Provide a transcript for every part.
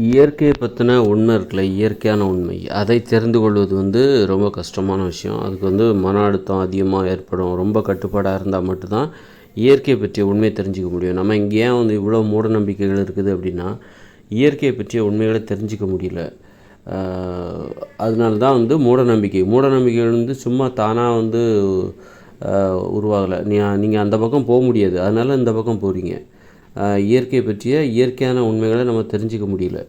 இயற்கையை பற்றின உண்மை இருக்குல்ல இயற்கையான உண்மை. அதை தெரிந்து கொள்வது வந்து ரொம்ப கஷ்டமான விஷயம். அதுக்கு வந்து மன அழுத்தம் அதிகமாக ஏற்படும். ரொம்ப கட்டுப்பாடாக இருந்தால் மட்டும்தான் இயற்கையை பற்றிய உண்மையை தெரிஞ்சுக்க முடியும். நம்ம இங்கே ஏன் வந்து இவ்வளோ மூட நம்பிக்கைகள் இருக்குது அப்படின்னா இயற்கையை பற்றிய உண்மைகளை தெரிஞ்சிக்க முடியல. அதனால தான் வந்து மூட நம்பிக்கை. மூட நம்பிக்கைகள் வந்து சும்மா தானாக வந்து உருவாகலை. நீ நீங்கள் அந்த பக்கம் போக முடியாது. அதனால் இந்த பக்கம் போகிறீங்க இயற்கை பற்றிய இயற்கையான உண்மைகளை நம்ம தெரிஞ்சிக்க முடியல.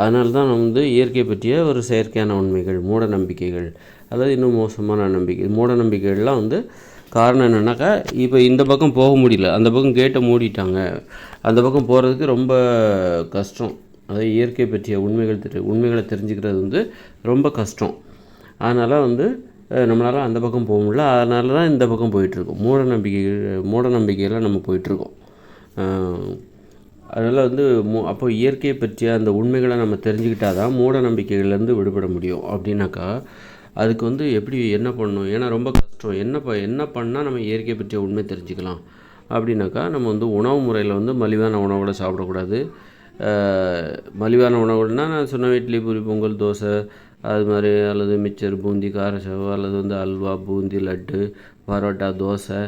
அதனால தான் நம்ம வந்து இயற்கை பற்றிய ஒரு செயற்கையான உண்மைகள் மூட நம்பிக்கைகள் அல்லது இன்னும் மோசமான நம்பிக்கை மூட நம்பிக்கைகள்லாம் வந்து காரணம் என்னென்னாக்கா இப்போ இந்த பக்கம் போக முடியல. அந்த பக்கம் கேட்டை மூடிட்டாங்க. அந்த பக்கம் போகிறதுக்கு ரொம்ப கஷ்டம். அதாவது இயற்கை பற்றிய உண்மைகள் தெரி உண்மைகளை தெரிஞ்சுக்கிறது வந்து ரொம்ப கஷ்டம். அதனால் வந்து நம்மளால் அந்த பக்கம் போக முடியல. அதனால தான் இந்த பக்கம் போயிட்டுருக்கோம் மூட நம்பிக்கைகள் மூட நம்பிக்கையில் நம்ம போயிட்டுருக்கோம் அதனால் வந்து மு அப்போ இயற்கையை பற்றிய அந்த உண்மைகளை நம்ம தெரிஞ்சுக்கிட்டால் தான் மூட நம்பிக்கைகள்லேருந்து விடுபட முடியும் அப்படின்னாக்கா அதுக்கு வந்து எப்படி என்ன பண்ணணும்? ஏன்னா ரொம்ப கஷ்டம். என்ன ப என்ன பண்ணால் நம்ம இயற்கையை பற்றிய உண்மை தெரிஞ்சுக்கலாம்? அப்படின்னாக்கா நம்ம வந்து உணவு முறையில் வந்து மலிவான உணவுகளை சாப்பிடக்கூடாது. மலிவான உணவுகள்னால் நான் சொன்ன இட்லி பூரி பொங்கல் தோசை அது மாதிரி அல்லது மிச்சர் பூந்தி காரசேவ் அல்லது வந்து அல்வா பூந்தி லட்டு பரோட்டா தோசை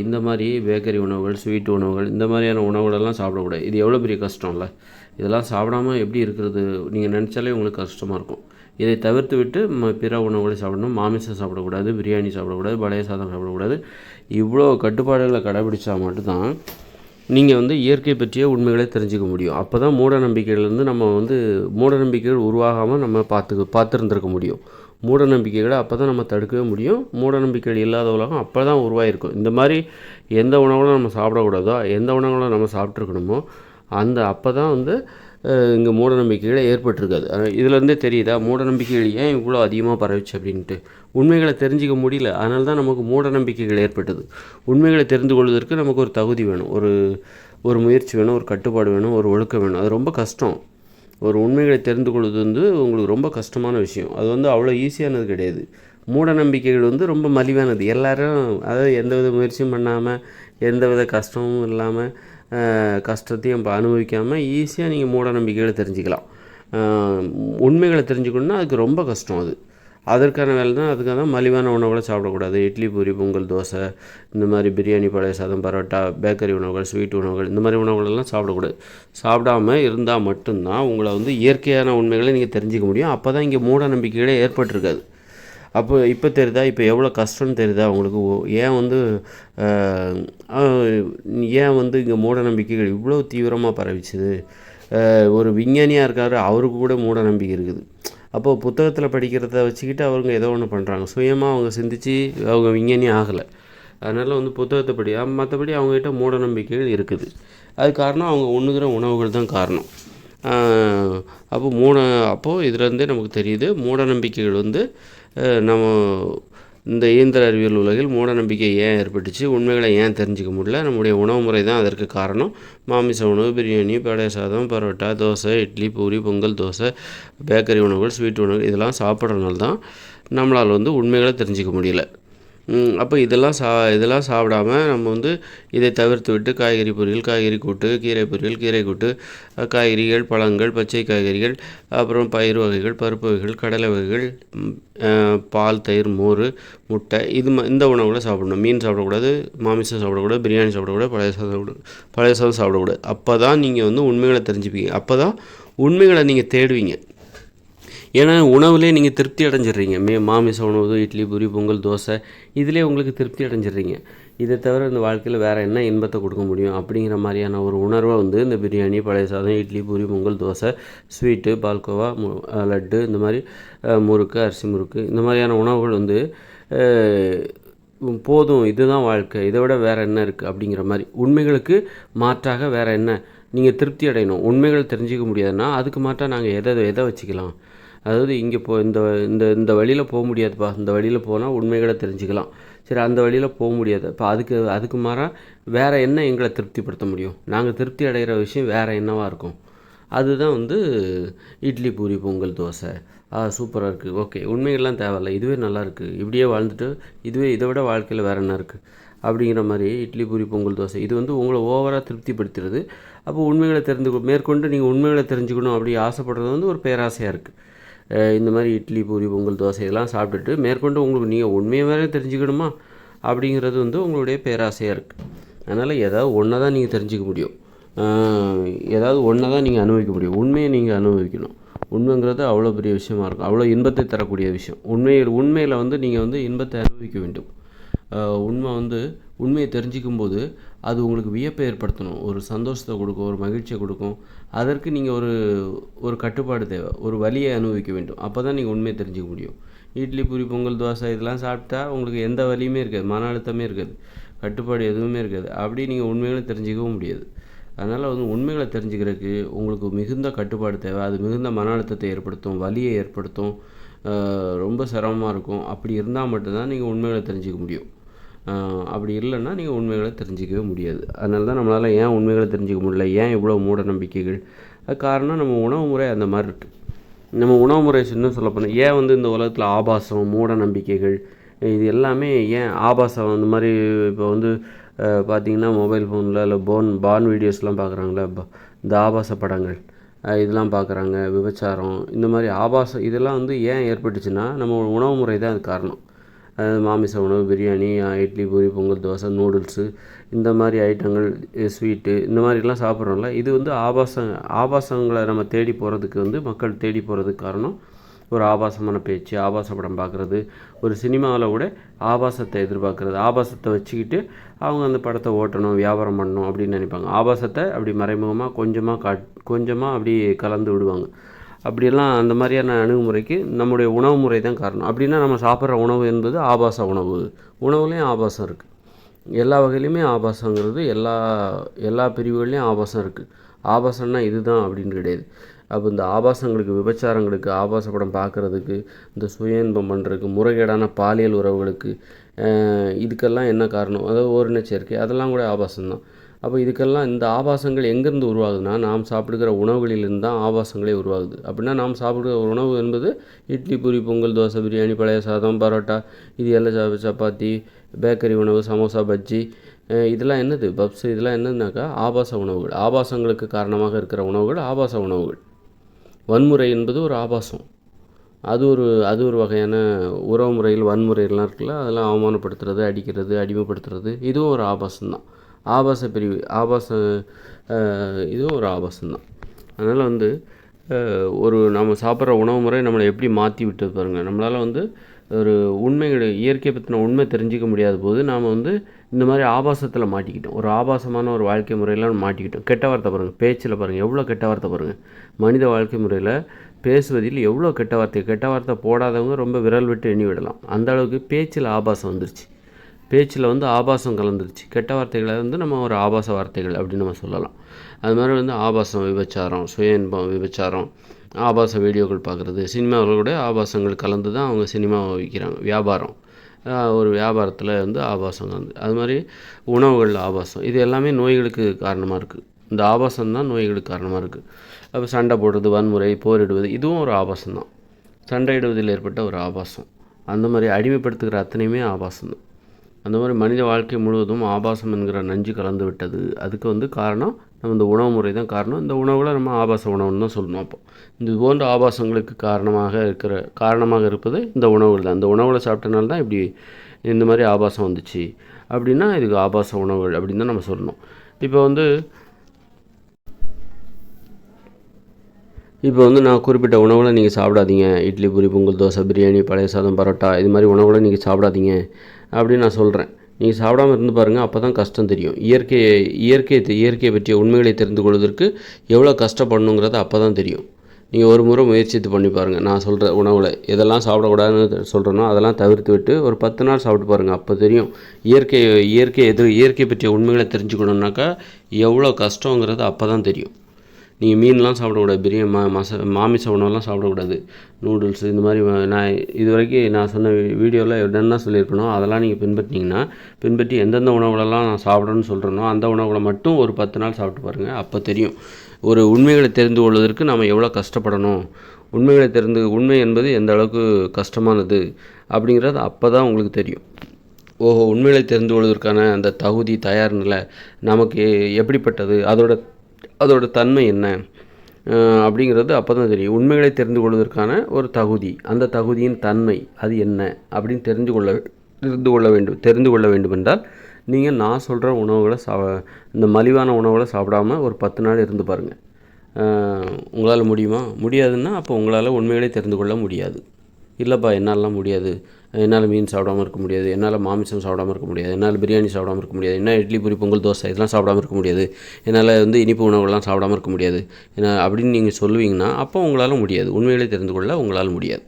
இந்த மாதிரி பேக்கரி உணவுகள் ஸ்வீட் உணவுகள் இந்த மாதிரியான உணவுகளெல்லாம் சாப்பிடக்கூடாது. இது எவ்வளோ பெரிய கஷ்டம்ல? இதெல்லாம் சாப்பிடாம எப்படி இருக்கிறது? நீங்கள் நினச்சாலே உங்களுக்கு கஷ்டமாக இருக்கும். இதை தவிர்த்து விட்டு ம பிற உணவுகளை சாப்பிடணும். மாமிசம் சாப்பிடக்கூடாது பிரியாணி சாப்பிடக்கூடாது பழைய சாதம் சாப்பிடக்கூடாது. இவ்வளோ கட்டுப்பாடுகளை கடைபிடிச்சா மட்டும்தான் நீங்கள் வந்து இயற்கை பற்றிய உண்மைகளை தெரிஞ்சுக்க முடியும். அப்போ தான் மூட நம்பிக்கையிலேருந்து நம்ம வந்து மூட நம்பிக்கைகள் உருவாகாமல் நம்ம பார்த்து பார்த்துருந்துருக்க முடியும். மூட நம்பிக்கைகளை அப்போ தான் நம்ம தடுக்கவே முடியும். மூட நம்பிக்கைகள் இல்லாத உலகம் அப்போ தான் உருவாயிருக்கும். இந்த மாதிரி எந்த உணவுகளும் நம்ம சாப்பிடக்கூடாதோ எந்த உணவுகளும் நம்ம சாப்பிட்ருக்கணுமோ அந்த அப்போ தான் வந்து இங்கே மூட நம்பிக்கைகள் ஏற்பட்டிருக்காது இதுலேருந்தே தெரியுதா? மூட நம்பிக்கைகள் ஏன் இவ்வளோ அதிகமாக பரவிச்சு அப்படின்ட்டு? உண்மைகளை தெரிஞ்சிக்க முடியல. அதனால தான் நமக்கு மூட நம்பிக்கைகள் ஏற்பட்டது. உண்மைகளை தெரிந்து கொள்வதற்கு நமக்கு ஒரு தகுதி வேணும். ஒரு ஒரு முயற்சி வேணும். ஒரு கட்டுப்பாடு வேணும். ஒரு ஒழுக்கம் வேணும். அது ரொம்ப கஷ்டம். ஒரு உண்மைகளை தெரிந்து கொள்வது வந்து உங்களுக்கு ரொம்ப கஷ்டமான விஷயம். அது வந்து அவ்வளோ ஈஸியானது கிடையாது. மூட நம்பிக்கைகள் வந்து ரொம்ப மலிவானது. எல்லாரும் அதாவது எந்த வித முயற்சியும் பண்ணாமல் எந்த வித கஷ்டமும் இல்லாமல் கஷ்டத்தையும் இப்போ அனுபவிக்காமல் ஈஸியாக நீங்கள் மூட நம்பிக்கைகளை தெரிஞ்சுக்கலாம். உண்மைகளை தெரிஞ்சுக்கணுன்னா அதுக்கு ரொம்ப கஷ்டம் அது. அதற்கான வேலை தான் அதுக்காக தான் மலிவான உணவுகளை சாப்பிடக்கூடாது. இட்லி பூரி பொங்கல் தோசை இந்த மாதிரி பிரியாணி பழைய சாதம் பரோட்டா பேக்கரி உணவுகள் ஸ்வீட் உணவுகள் இந்த மாதிரி உணவுகளெல்லாம் சாப்பிடக்கூடாது. சாப்பிடாம இருந்தால் மட்டும்தான் உங்களை வந்து இயற்கையான உண்மைகளை நீங்கள் தெரிஞ்சுக்க முடியும். அப்போ தான் இங்கே மூட நம்பிக்கைகளே ஏற்பட்டிருக்காது. அப்போ இப்போ தெரியுதா இப்போ எவ்வளோ கஷ்டம்னு தெரியுதா உங்களுக்கு? ஓ- ஏன் வந்து ஏன் வந்து இங்கே மூட நம்பிக்கைகள் இவ்வளோ தீவிரமாக பரவிச்சுது? ஒரு விஞ்ஞானியாக இருக்கார் அவருக்கு கூட மூட நம்பிக்கை இருக்குது. அப்போது புத்தகத்தில் படிக்கிறத வச்சுக்கிட்டு அவங்க ஏதோ ஒன்று பண்ணுறாங்க சுயமாக அவங்க சிந்திச்சு அவங்க விஞ்ஞானி ஆகலை. அதனால் வந்து புத்தகத்தை படி மற்றபடி அவங்ககிட்ட மூட நம்பிக்கைகள் இருக்குது. அது காரணம் அவங்க உண்ணுகிற உணவுகள் தான் காரணம். அப்போது அப்போ மூட அப்போது இதுலேருந்தே நமக்கு தெரியுது மூட நம்பிக்கைகள் வந்து நம்ம இந்த இயந்திர அறிவியல் உலகில் மூட நம்பிக்கை ஏன் ஏற்பட்டுச்சு? உண்மைகளை ஏன் தெரிஞ்சுக்க முடியல? நம்முடைய உணவு முறை தான் அதற்கு காரணம். மாமிச உணவு பிரியாணி பழைய சாதம் பரோட்டா தோசை இட்லி பூரி பொங்கல் தோசை பேக்கரி உணவுகள் ஸ்வீட் உணவுகள் இதெல்லாம் சாப்பிட்றதுனால தான் நம்மளால் வந்து உண்மைகளை தெரிஞ்சுக்க முடியல. அப்போ இதெல்லாம் சா இதெல்லாம் சாப்பிடாம நம்ம வந்து இதை தவிர்த்து விட்டு காய்கறி பொரியல் காய்கறி கூட்டு கீரை பொரியல் கீரை கூட்டு காய்கறிகள் பழங்கள் பச்சை காய்கறிகள் அப்புறம் பயிர் வகைகள் பருப்பு வகைகள் கடலை வகைகள் பால் தயிர் மோர் முட்டை இது இந்த உணவுகளை சாப்பிடணும். மீன் சாப்பிடக்கூடாது மாமிசம் சாப்பிடக்கூடாது பிரியாணி சாப்பிடக்கூடாது பழைய சாதம் சாப்பிடக்கூடாது பழைய சாதம் சாப்பிடக்கூடாது. அப்போ தான் நீங்கள் வந்து உண்மைகளை தெரிஞ்சுப்பீங்க. அப்போ தான் உண்மைகளை நீங்கள் தேடுவீங்க. ஏன்னா உணவுலேயே நீங்கள் திருப்தி அடைஞ்சிடுறீங்க மே மாமிச உணவு இட்லி பூரி பொங்கல் தோசை இதிலே உங்களுக்கு திருப்தி அடைஞ்சிடுறீங்க இதை தவிர இந்த வாழ்க்கையில் வேறு என்ன இன்பத்தை கொடுக்க முடியும்? அப்படிங்கிற மாதிரியான ஒரு உணர்வை வந்து இந்த பிரியாணி பழைய சாதம் இட்லி பூரி பொங்கல் தோசை ஸ்வீட்டு பால்கோவா மு லட்டு இந்த மாதிரி முறுக்கு அரிசி முறுக்கு இந்த மாதிரியான உணவுகள் வந்து போதும். இதுதான் வாழ்க்கை. இதை விட வேறு என்ன இருக்குது அப்படிங்கிற மாதிரி. உண்மைகளுக்கு மாற்றாக வேறு என்ன? நீங்கள் திருப்தி அடையணும். உண்மைகள் தெரிஞ்சிக்க முடியாதுன்னா அதுக்கு மாற்றாக நாங்கள் எதை எதை வச்சுக்கலாம்? அதாவது இங்கே போ இந்த இந்த இந்த வழியில் போக முடியாதுப்பா. இந்த வழியில் போனால் உண்மைகளை தெரிஞ்சுக்கலாம். சரி அந்த வழியில் போக முடியாது. இப்போ அதுக்கு அதுக்கு மாறாக வேறு என்ன எங்களை திருப்திப்படுத்த முடியும்? நாங்கள் திருப்தி அடைகிற விஷயம் வேறு என்னவாக இருக்கும்? அதுதான் வந்து இட்லி பூரி பொங்கல் தோசை. ஆ சூப்பராக இருக்குது ஓகே உண்மைகள்லாம் தேவையில்ல. இதுவே நல்லா இருக்குது இப்படியே வாழ்ந்துட்டு இதுவே இதை விட வாழ்க்கையில் வேறு என்ன இருக்குது அப்படிங்கிற மாதிரி இட்லி பூரி பொங்கல் தோசை. இது வந்து உங்களை ஓவராக திருப்திப்படுத்துறது அப்போ உண்மைகளை தெரிந்து மேற்கொண்டு நீங்கள் உண்மைகளை தெரிஞ்சுக்கணும் அப்படி ஆசைப்படுறது வந்து ஒரு பேராசையாக இருக்குது இந்த மாதிரி இட்லி பூரி பொங்கல் தோசை இதெல்லாம் சாப்பிட்டுட்டு மேற்கொண்டு உங்களுக்கு நீங்கள் உண்மையை வேற தெரிஞ்சுக்கணுமா? அப்படிங்கிறது வந்து உங்களுடைய பேராசையாக இருக்குது அதனால் ஏதாவது ஒன்றை தான் நீங்கள் தெரிஞ்சுக்க முடியும். ஏதாவது ஒன்றை தான் நீங்கள் அனுபவிக்க முடியும். உண்மையை நீங்கள் அனுபவிக்கணும். உண்மைங்கிறது அவ்வளோ பெரிய விஷயமா இருக்கும். அவ்வளோ இன்பத்தை தரக்கூடிய விஷயம். உண்மையில் உண்மையில் வந்து நீங்கள் வந்து இன்பத்தை அனுபவிக்க வேண்டும். உண்மை வந்து உண்மையை தெரிஞ்சிக்கும் போது அது உங்களுக்கு வியப்பை ஏற்படுத்தணும். ஒரு சந்தோஷத்தை கொடுக்கும் ஒரு மகிழ்ச்சியை கொடுக்கும். அதற்கு நீங்கள் ஒரு ஒரு கட்டுப்பாடு தேவை. ஒரு வலியை அனுபவிக்க வேண்டும். அப்போ தான் நீங்கள் உண்மையை தெரிஞ்சுக்க முடியும். இட்லி பூரி பொங்கல் தோசை இதெல்லாம் சாப்பிட்டா உங்களுக்கு எந்த வலியுமே இருக்காது. மன அழுத்தமே இருக்காது. கட்டுப்பாடு எதுவுமே இருக்காது. அப்படி நீங்கள் உண்மைகளை தெரிஞ்சிக்கவும் முடியாது. அதனால் வந்து உண்மைகளை தெரிஞ்சுக்கிறதுக்கு உங்களுக்கு மிகுந்த கட்டுப்பாடு தேவை. அது மிகுந்த மன அழுத்தத்தை ஏற்படுத்தும் வலியை ஏற்படுத்தும். ரொம்ப சிரமமாக இருக்கும். அப்படி இருந்தால் மட்டும்தான் நீங்கள் உண்மைகளை தெரிஞ்சுக்க முடியும். அப்படி இல்லைன்னா நீங்கள் உண்மைகளை தெரிஞ்சிக்கவே முடியாது. அதனால தான் நம்மளால் ஏன் உண்மைகளை தெரிஞ்சிக்க முடியல? ஏன் இவ்வளோ மூட நம்பிக்கைகள்? அது காரணம் நம்ம உணவு முறை அந்த மாதிரி இருக்குது நம்ம உணவு முறை இன்னும் சொல்ல போனால் ஏன் வந்து இந்த உலகத்தில் ஆபாசம் மூட நம்பிக்கைகள் இது எல்லாமே ஏன் ஆபாசம்? அந்த மாதிரி இப்போ வந்து பார்த்திங்கன்னா பார்த்தீங்கன்னா மொபைல் ஃபோனில் இல்லை போன் பான் வீடியோஸ்லாம் பார்க்குறாங்களே இந்த ஆபாச படங்கள் இதெல்லாம் பார்க்குறாங்க விபச்சாரம் இந்த மாதிரி ஆபாசம் இதெல்லாம் வந்து ஏன் ஏற்பட்டுச்சுன்னா நம்ம உணவு முறை தான் அது காரணம். மாமிச உணவு பிரியாணி இட்லி பூரி பொங்கல் தோசை நூடுல்ஸு இந்த மாதிரி ஐட்டங்கள் ஸ்வீட்டு இந்த மாதிரிலாம் சாப்பிட்றோம்ல. இது வந்து ஆபாச ஆபாசங்களை நம்ம தேடி போகிறதுக்கு வந்து மக்கள் தேடி போகிறதுக்கு காரணம் ஒரு ஆபாசமான பேச்சு ஆபாச படம் பார்க்குறது. ஒரு சினிமாவில் கூட ஆபாசத்தை எதிர்பார்க்குறது. ஆபாசத்தை வச்சுக்கிட்டு அவங்க அந்த படத்தை ஓட்டணும் வியாபாரம் பண்ணணும் அப்படின்னு நினைப்பாங்க. ஆபாசத்தை அப்படி மறைமுகமாக கொஞ்சமாக காட் கொஞ்சமாக அப்படி கலந்து விடுவாங்க. அப்படியெல்லாம் அந்த மாதிரியான அணுகுமுறைக்கு நம்முடைய உணவு முறை தான் காரணம். அப்படின்னா நம்ம சாப்பிட்ற உணவு என்பது ஆபாச உணவு. உணவுலேயும் ஆபாசம் இருக்குது எல்லா வகையிலையுமே ஆபாசங்கிறது எல்லா எல்லா பிரிவுகள்லேயும் ஆபாசம் இருக்குது ஆபாசம்னா இதுதான் அப்படின்னு கிடையாது. அப்போ இந்த ஆபாசங்களுக்கு விபச்சாரங்களுக்கு ஆபாச படம் பார்க்குறதுக்கு இந்த சுய இன்பம் பண்ணுறதுக்கு முறைகேடான பாலியல் உறவுகளுக்கு இதுக்கெல்லாம் என்ன காரணம்? அதாவது ஓரின சேர்க்கை. அதெல்லாம் கூட ஆபாசம்தான். அப்போ இதுக்கெல்லாம் இந்த ஆபாசங்கள் எங்கேருந்து உருவாகுதுன்னா நாம் சாப்பிடுகிற உணவுகளிலிருந்து தான் ஆபாசங்களே உருவாகுது. அப்படின்னா நாம் சாப்பிடுகிற உணவு என்பது இட்லி பூரி பொங்கல் தோசை பிரியாணி பழைய சாதம் பரோட்டா இது எல்லாம் சப்பாத்தி பேக்கரி உணவு சமோசா பஜ்ஜி இதெல்லாம் என்னது? பப்ஸ் இதெல்லாம் என்னதுனாக்கா ஆபாச உணவுகள். ஆபாசங்களுக்கு காரணமாக இருக்கிற உணவுகள் ஆபாச உணவுகள். வன்முறை என்பது ஒரு ஆபாசம். அது ஒரு அது ஒரு வகையான உறவு முறையில் வன்முறைகள்லாம் இருக்குல்ல அதெல்லாம் அவமானப்படுத்துறது அடிக்கிறது அடிமைப்படுத்துறது இதுவும் ஒரு ஆபாசம்தான். ஆபாச பிரிவு ஆபாச இதுவும் ஒரு ஆபாசம்தான். அதனால் வந்து ஒரு நம்ம சாப்பிட்ற உணவு முறை நம்மளை எப்படி மாற்றி விட்டது பாருங்கள் நம்மளால் வந்து ஒரு உண்மைகளை இயற்கை பற்றின உண்மை தெரிஞ்சிக்க முடியாத போது நாம் வந்து இந்த மாதிரி ஆபாசத்தில் மாட்டிக்கிட்டோம். ஒரு ஆபாசமான ஒரு வாழ்க்கை முறையில் மாட்டிக்கிட்டோம். கெட்ட வார்த்தை பாருங்கள் பேச்சில் பாருங்கள் எவ்வளோ கெட்ட வார்த்தை பாருங்கள் மனித வாழ்க்கை முறையில் பேசுவதில் எவ்வளோ கெட்ட வார்த்தை கெட்ட வார்த்தை போடாதவங்க ரொம்ப விரல் விட்டு எண்ணி விடலாம். அந்த அளவுக்கு பேச்சில் ஆபாசம் வந்துருச்சு. பேச்சில் வந்து ஆபாசம் கலந்துருச்சு. கெட்ட வார்த்தைகளை வந்து நம்ம ஒரு ஆபாச வார்த்தைகள் அப்படின்னு நம்ம சொல்லலாம். அது மாதிரி வந்து ஆபாசம் விபச்சாரம் சுய இன்பம் விபச்சாரம் ஆபாச வீடியோக்கள் பார்க்குறது சினிமாவில் கூட ஆபாசங்கள் கலந்து தான் அவங்க சினிமாவை விற்கிறாங்க வியாபாரம். ஒரு வியாபாரத்தில் வந்து ஆபாசம் கலந்து. அது மாதிரி உணவுகளில் ஆபாசம். இது எல்லாமே நோய்களுக்கு காரணமாக இருக்குது. இந்த ஆபாசம் தான் நோய்களுக்கு காரணமாக இருக்குது. அப்போ சண்டை போடுறது வன்முறை போரிடுவது இதுவும் ஒரு ஆபாசம் தான். சண்டையிடுவதில் ஏற்பட்ட ஒரு ஆபாசம். அந்த மாதிரி அடிமைப்படுத்துகிற அத்தனையுமே ஆபாசம் தான். அந்த மாதிரி மனித வாழ்க்கை முழுவதும் ஆபாசம் என்கிற நஞ்சு கலந்து விட்டது அதுக்கு வந்து காரணம் நம்ம இந்த உணவு முறை தான் காரணம். இந்த உணவில் நம்ம ஆபாச உணவுன்னு தான் சொல்லணும் அப்போ. இந்த போன்ற ஆபாசங்களுக்கு காரணமாக இருக்கிற காரணமாக இருப்பது இந்த உணவுகள் தான். இந்த உணவில் சாப்பிட்டனால தான் இப்படி இந்த மாதிரி ஆபாசம் வந்துச்சு. அப்படின்னா இதுக்கு ஆபாச உணவுகள் அப்படின்னு தான் நம்ம சொல்லணும். இப்போ வந்து இப்போ வந்து நான் குறிப்பிட்ட உணவுகளை நீங்கள் சாப்பிடாதீங்க. இட்லி பூரி பொங்கல் தோசை பிரியாணி பழைய சாதம் பரோட்டா இது மாதிரி உணவுகளை நீங்கள் சாப்பிடாதீங்க. அப்படின்னு நான் சொல்கிறேன் நீங்கள் சாப்பிடாம இருந்து பாருங்கள் அப்போ தான் கஷ்டம் தெரியும். இயற்கை இயற்கை இயற்கையை பற்றிய உண்மைகளை தெரிந்து கொள்வதற்கு எவ்வளோ கஷ்டப்படணுங்கிறத அப்போ தான் தெரியும். நீங்கள் ஒரு முறை முயற்சித்து பண்ணி பாருங்கள் நான் சொல்கிற உணவில் எதெல்லாம் சாப்பிடக்கூடாதுன்னு சொல்கிறேனோ அதெல்லாம் தவிர்த்து விட்டு ஒரு பத்து நாள் சாப்பிட்டு பாருங்கள் அப்போ தெரியும். இயற்கை இயற்கை எது இயற்கை பற்றிய உண்மைகளை தெரிஞ்சுக்கணுன்னாக்கா எவ்வளோ கஷ்டங்கிறது அப்போ தான் தெரியும். நீங்கள் மீன்லாம் சாப்பிடக்கூடாது பிரியாணி மா மச மாமிச உணவுலாம் சாப்பிடக்கூடாது. நூடுல்ஸ் இந்த மாதிரி நான் இது வரைக்கும் நான் சொன்ன வீடியோவில் என்னென்ன சொல்லியிருக்கணும் அதெல்லாம் நீங்கள் பின்பற்றினீங்கன்னா பின்பற்றி எந்தெந்த உணவுகளெல்லாம் நான் சாப்பிடணும்னு சொல்கிறேனோ அந்த உணவுகளை மட்டும் ஒரு பத்து நாள் சாப்பிட்டு பாருங்கள் அப்போ தெரியும். ஒரு உண்மைகளை தெரிந்து கொள்வதற்கு நம்ம எவ்வளோ கஷ்டப்படணும். உண்மைகளை தெரிந்து உண்மை என்பது எந்த அளவுக்கு கஷ்டமானது அப்படிங்கிறது அப்போ தான் உங்களுக்கு தெரியும். ஓஹோ உண்மைகளை தெரிந்து கொள்வதற்கான அந்த தகுதி தயார் நிலை நமக்கு எப்படிப்பட்டது? அதோட அதோட தன்மை என்ன? அப்படிங்கிறது அப்போ தான் தெரியும். உண்மைகளை தெரிந்து கொள்வதற்கான ஒரு தகுதி. அந்த தகுதியின் தன்மை அது என்ன? அப்படின்னு தெரிந்து கொள்ள தெரிந்து கொள்ள வேண்டும் தெரிந்து கொள்ள வேண்டும் என்றால் நீங்கள் நான் சொல்கிற உணவுகளை சா இந்த மலிவான உணவுகளை சாப்பிடாம ஒரு பத்து நாள் இருந்து பாருங்கள் உங்களால் முடியுமா? முடியாதுன்னா அப்போ உங்களால் உண்மைகளை தெரிந்து கொள்ள முடியாது. இல்லைப்பா என்னாலலாம் முடியாது. என்னால் மீன் சாப்பிடாம இருக்க முடியாது என்னால் மாமிசம் சாப்பிடாம இருக்க முடியாது என்னால் பிரியாணி சாப்பிடாமல் இருக்க முடியாது என்ன இட்லி பூரி பொங்கல் தோசை இதெல்லாம் சாப்பிடாமல் இருக்க முடியாது என்னால் வந்து இனிப்பு உணவுகள்லாம் சாப்பிடாம இருக்க முடியாது. ஏன்னா அப்படின்னு நீங்கள் சொல்லுவீங்கன்னா அப்போ உங்களால் முடியாது. உண்மைகளை தெரிந்து கொள்ள உங்களால் முடியாது.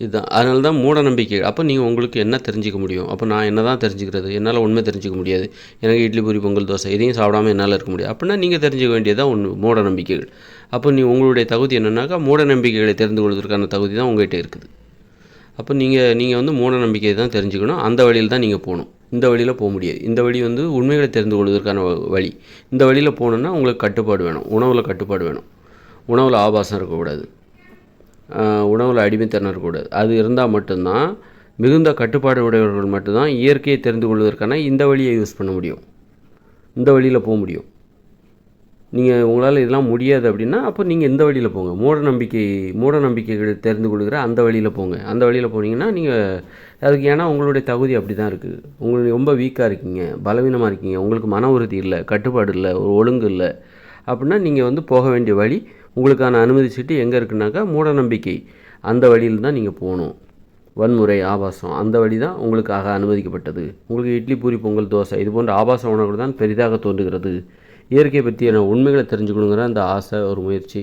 இதுதான். அதனால தான் மூட நம்பிக்கை அப்போ நீங்கள் உங்களுக்கு என்ன தெரிஞ்சிக்க முடியும்? அப்போ நான் என்ன தான் தெரிஞ்சுக்கிறது? என்னால் உண்மை தெரிஞ்சிக்க முடியாது. எனக்கு இட்லி பூரி பொங்கல் தோசை இதையும் சாப்பிடாம என்னால் இருக்க முடியாது. அப்படின்னா நீங்கள் தெரிஞ்சுக்க வேண்டியது தான் ஒன்று மூட நம்பிக்கைகள். அப்போ நீ உங்களுடைய தகுதி என்னென்னாக்கா மூட நம்பிக்கைகளை தெரிந்து கொள்வதற்கான தகுதி தான் உங்கள்கிட்ட இருக்குது. அப்போ நீங்கள் நீங்கள் வந்து மூட நம்பிக்கையை தான் தெரிஞ்சுக்கணும். அந்த வழியில் தான் நீங்கள் போகணும். இந்த வழியில் போக முடியாது. இந்த வழி வந்து உண்மைகளை தெரிந்து கொள்வதற்கான வ- வழி. இந்த வழியில் போகணுன்னா உங்களுக்கு கட்டுப்பாடு வேணும். உணவில் கட்டுப்பாடு வேணும். உணவில் ஆபாசம் இருக்கக்கூடாது. உணவில் அடிமைத்தனம் இருக்கக்கூடாது. அது இருந்தால் மட்டும்தான் மிகுந்த கட்டுப்பாடு உடையவர்கள் மட்டும்தான் இயற்கையை தெரிந்து கொள்வதற்கான இந்த வழியை யூஸ் பண்ண முடியும். இந்த வழியில் போக முடியும். நீங்கள் உங்களால் இதெல்லாம் முடியாது அப்படின்னா அப்போ நீங்கள் இந்த வழியில் போங்க. மூட நம்பிக்கை மூட நம்பிக்கைகள் தெரிந்து கொள்கிற அந்த வழியில் போங்க. அந்த வழியில் போனீங்கன்னா நீங்கள் அதுக்கு ஏன்னா உங்களுடைய தகுதி அப்படி தான் இருக்குது உங்களுக்கு ரொம்ப வீக்காக இருக்கீங்க. பலவீனமாக இருக்கீங்க. உங்களுக்கு மன உறுதி இல்லை கட்டுப்பாடு இல்லை ஒரு ஒழுங்கு இல்லை. அப்படின்னா நீங்கள் வந்து போக வேண்டிய வழி உங்களுக்கான அனுமதி சீட்டு எங்கே இருக்குனாக்கா மூட நம்பிக்கை. அந்த வழியில் தான் நீங்கள் போகணும். வன்முறை ஆபாசம் அந்த வழி தான் உங்களுக்காக அனுமதிக்கப்பட்டது. உங்களுக்கு இட்லி பூரி பொங்கல் தோசை இது போன்ற ஆபாச உணவுகள் தான் பெரிதாக தோன்றுகிறது. இயற்கை பற்றியான உண்மைகளை தெரிஞ்சுக்கணுங்கிற அந்த ஆசை ஒரு முயற்சி.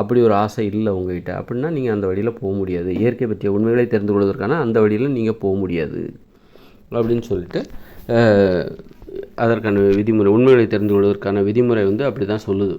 அப்படி ஒரு ஆசை இல்லை உங்ககிட்ட. அப்படின்னா நீங்கள் அந்த வழியில் போக முடியாது. இயற்கை பற்றிய உண்மைகளை தெரிந்து கொள்வதற்கான அந்த வழியில் நீங்கள் போக முடியாது. அப்படின்னு சொல்லிட்டு அதற்கான விதிமுறை உண்மைகளை தெரிந்து கொள்வதற்கான விதிமுறை வந்து அப்படி தான் சொல்லுது.